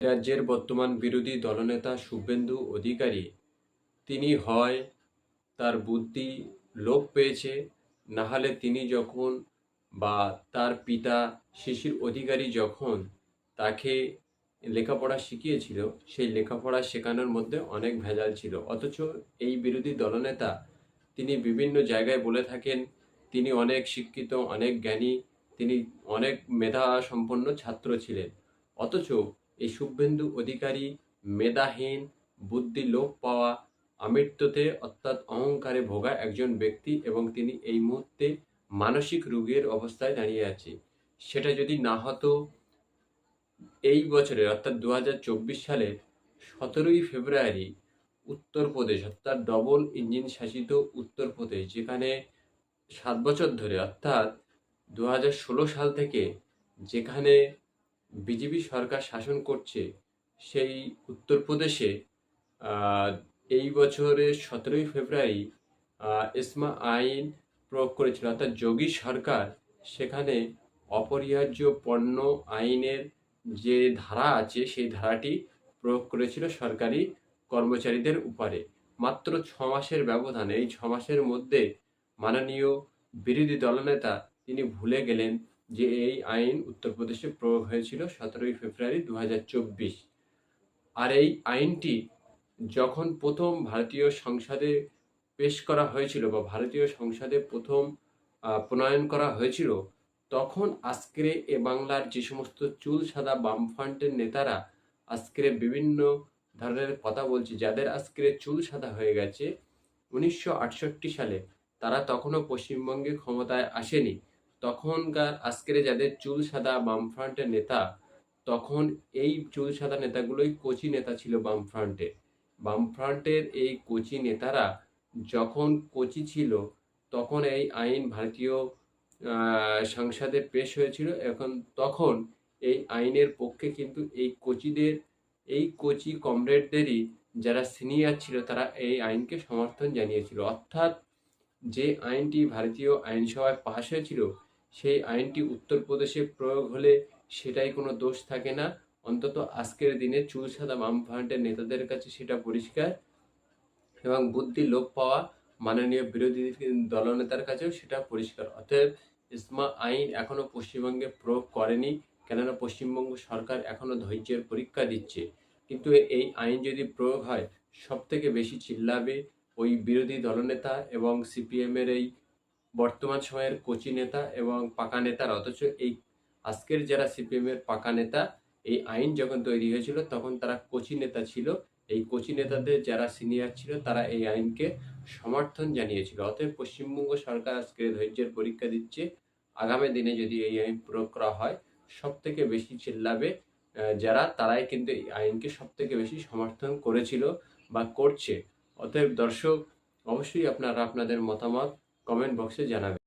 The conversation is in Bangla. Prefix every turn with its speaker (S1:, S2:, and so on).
S1: রাজ্যের বর্তমান বিরোধী দলনেতা শুভেন্দু অধিকারী। তিনি হয় তার বুদ্ধি লোপ পেয়েছে না হলে তিনি যখন বা তার পিতা শিশির অধিকারী যখন তাকে লেখাপড়া শিখিয়েছিল, সেই লেখাপড়া শেখানোর মধ্যে অনেক ভেজাল ছিল। অথচ এই বিরোধী দলনেতা তিনি বিভিন্ন জায়গায় বলে থাকেন, তিনি অনেক শিক্ষিত, অনেক জ্ঞানী, তিনি অনেক মেধা সম্পন্ন ছাত্র ছিলেন। অথচ এই শুভেন্দু অধিকারী, মেধাহীন বুদ্ধি লোপ পাওয়া, আমৃত্যুতে অর্থাৎ অহংকারে ভোগা একজন ব্যক্তি এবং তিনি এই মুহূর্তে মানসিক রোগের অবস্থায় দাঁড়িয়ে আছে। সেটা যদি না হতো, এই বছরে অর্থাৎ দু সালের সতেরোই ফেব্রুয়ারি উত্তরপ্রদেশ অর্থাৎ ডবল ইঞ্জিন শাসিত উত্তরপ্রদেশ, যেখানে সাত বছর ধরে অর্থাৎ দু হাজার ষোলো সাল থেকে যেখানে বিজেপি সরকার শাসন করছে, সেই উত্তরপ্রদেশে এই বছরের সতেরোই ফেব্রুয়ারি এসমা আইন প্রয়োগ করেছিল। অর্থাৎ যোগী সরকার সেখানে অপরিহার্য পণ্য আইনের যে ধারা আছে, সেই ধারাটি প্রয়োগ করেছিল সরকারি কর্মচারীদের উপরে। মাত্র ছ মাসের ব্যবধানে, এই ছ মাসের মধ্যে মাননীয় বিরোধী দলনেতা তিনি ভুলে গেলেন। যে এই আইন উত্তরপ্রদেশে প্রয়োগ হয়েছিল সতেরোই ফেব্রুয়ারি দু হাজার চব্বিশ। আর এই আইনটি যখন প্রথম ভারতীয় সংসদে পেশ করা হয়েছিল বা ভারতীয় সংসদে প্রথম প্রণয়ন করা হয়েছিল, তখন আজকের এ বাংলার যে সমস্ত চুল সাদা বামফ্রন্টের নেতারা আজকের বিভিন্ন ধরনের কথা বলছে, যাদের আজকের চুল সাদা হয়ে গেছে, উনিশশো আটষট্টি সালে, তারা তখনও পশ্চিমবঙ্গে ক্ষমতায় আসেনি। তখনকার আজকের যাদের চুল সাদা বামফ্রন্টের নেতা, তখন এই চুল সাদা নেতাগুলোই কোচি নেতা ছিল বামফ্রন্টে। বামফ্রন্টের এই কোচি নেতারা যখন কোচি ছিল, তখন এই আইন ভারতীয় সংসদে পেশ হয়েছিল। এখন তখন এই আইনের পক্ষে কিন্তু এই কোচিদের, এই কোচি কমরেডদেরই যারা সিনিয়র ছিল, তারা এই আইনকে সমর্থন জানিয়েছিল। অর্থাৎ যে আইনটি ভারতীয় আইনসভায় পাশ হয়েছিল সেই আইনটি উত্তরপ্রদেশে প্রয়োগ হলে সেটাই কোনো দোষ থাকে না। অন্তত আজকের দিনে চুল সাদা বামফ্রন্টের নেতাদের কাছে সেটা পরিষ্কার এবং বুদ্ধি লোপ পাওয়া মাননীয় বিরোধী দলনেতার কাছেও সেটা পরিষ্কার। অতএব ইসমা আইন এখনও পশ্চিমবঙ্গে প্রয়োগ করেনি, কেননা পশ্চিমবঙ্গ সরকার এখনও ধৈর্যের পরীক্ষা দিচ্ছে। কিন্তু এই আইন যদি প্রয়োগ হয় সব থেকে বেশি চিল্লাবে ওই বিরোধী দলনেতা এবং সিপিএমের এই বর্তমান সময়ের কোচি নেতা এবং পাকা নেতার, অথচ এই আজকের যারা সিপিএমের পাকা নেতা, এই আইন যখন তৈরি হয়েছিল, তখন তারা কোচি নেতা ছিল। এই কোচি নেতাদের যারা সিনিয়র ছিল, তারা এই আইনকে সমর্থন জানিয়েছিল। অতএব পশ্চিমবঙ্গ সরকার আজকে ধৈর্যের পরীক্ষা দিচ্ছে। আগামী দিনে যদি এই আইন প্রয়োগ করা হয় সব থেকে বেশি চিল্লাবে যারা, তারাই কিন্তু এই আইনকে সব থেকে বেশি সমর্থন করেছিল বা করছে। অতএব দর্শক, অবশ্যই আপনারা আপনাদের মতামত কমেন্ট বক্সে জানাবেন